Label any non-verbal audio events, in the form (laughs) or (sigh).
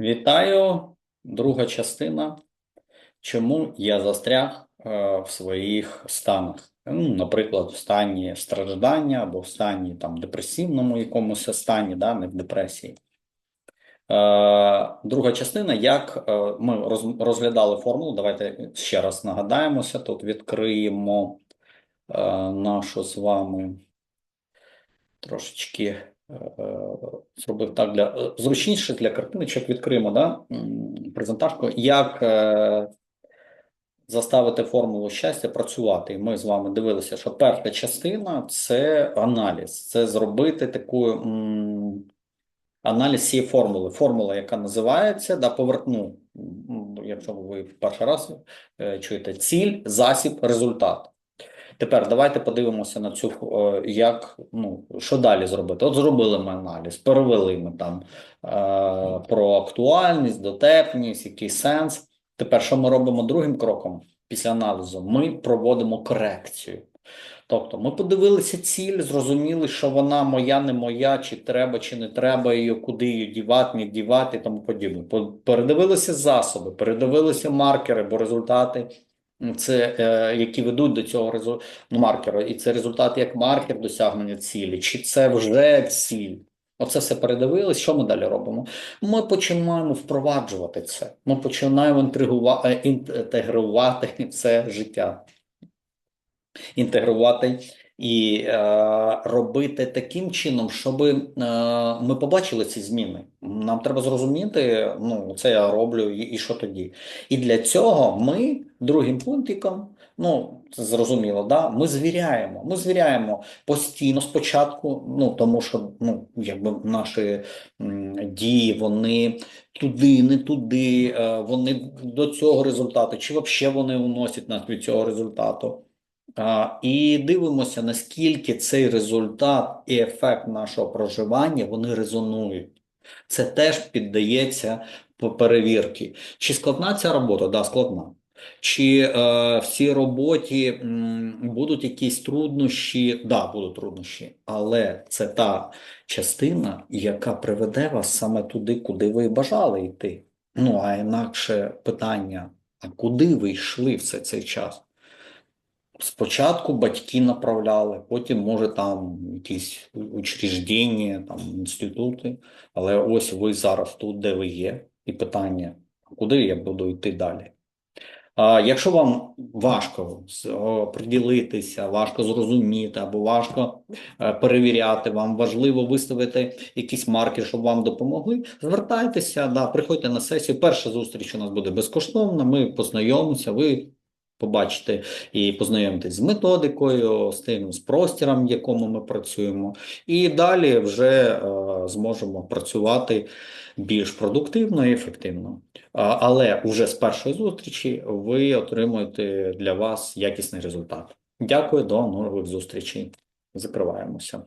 Вітаю, друга частина. Чому я застряг е, в своїх станах? Ну, наприклад, в стані страждання або в стані там депресивному якомусь стані, да, не в депресії. Е, друга частина, як е, ми роз- розглядали формулу. Давайте ще раз нагадаємося. Тут відкриємо е, нашу з вами трошечки зробив так для е, зручніше для картиночок. Відкриємо да, презентажку. Як е, заставити формулу щастя працювати? І ми з вами дивилися, що перша частина це аналіз, це зробити таку. Аналіз цієї формули. Формула, яка називається, да, поверхну, якщо ви перший раз е, чуєте, ціль, засіб, результат. Тепер давайте подивимося на цю, е, як, ну, що далі зробити. От зробили ми аналіз, перевели ми там е, про актуальність, дотепність, який сенс. Тепер, що ми робимо другим кроком після аналізу? Ми проводимо корекцію. Тобто ми подивилися ціль, зрозуміли, що вона моя, не моя, чи треба, чи не треба її, куди її дівати, не дівати і тому подібне. По- Передивилися засоби, передивилися маркери, бо результати це е, які ведуть до цього резу... ну, маркера, і це результат як маркер досягнення цілі, чи це вже ціль. Оце все передивились. Що ми далі робимо? Ми починаємо впроваджувати це. Ми починаємо е, інтегрувати (laughs) це життя інтегрувати і е, робити таким чином, щоб е, ми побачили ці зміни. Нам треба зрозуміти, ну це я роблю, і, і що тоді. І для цього ми другим пунктиком. Ну, це зрозуміло, да? Ми звіряємо. Ми звіряємо постійно спочатку, ну тому що ну, якби наші м, дії, вони туди, не туди, е, вони до цього результату, чи взагалі вони уносять нас від цього результату. І дивимося, наскільки цей результат і ефект нашого проживання вони резонують. Це теж піддається перевірки. Чи складна ця робота? Да, складна. Чи е, в роботі м, будуть якісь труднощі? Да, будуть труднощі, але це та частина, яка приведе вас саме туди, куди ви бажали йти. Ну, а інакше питання: а куди ви йшли все цей час? Спочатку батьки направляли, потім, може, там якісь учреждення, там інститути, але ось ви зараз тут, де ви є, і питання, куди я буду йти далі? А якщо вам важко приділитися, важко зрозуміти або важко е, перевіряти, вам важливо виставити якісь маркери, щоб вам допомогли, звертайтеся, да, приходьте на сесію. Перша зустріч у нас буде безкоштовна, ми познайомимося, ви побачите і познайомитесь з методикою, з тим з простіром, в якому ми працюємо, і далі вже е, зможемо працювати більш продуктивно і ефективно. Але уже з першої зустрічі ви отримуєте для вас якісний результат. Дякую, до нових зустрічей. Закриваємося.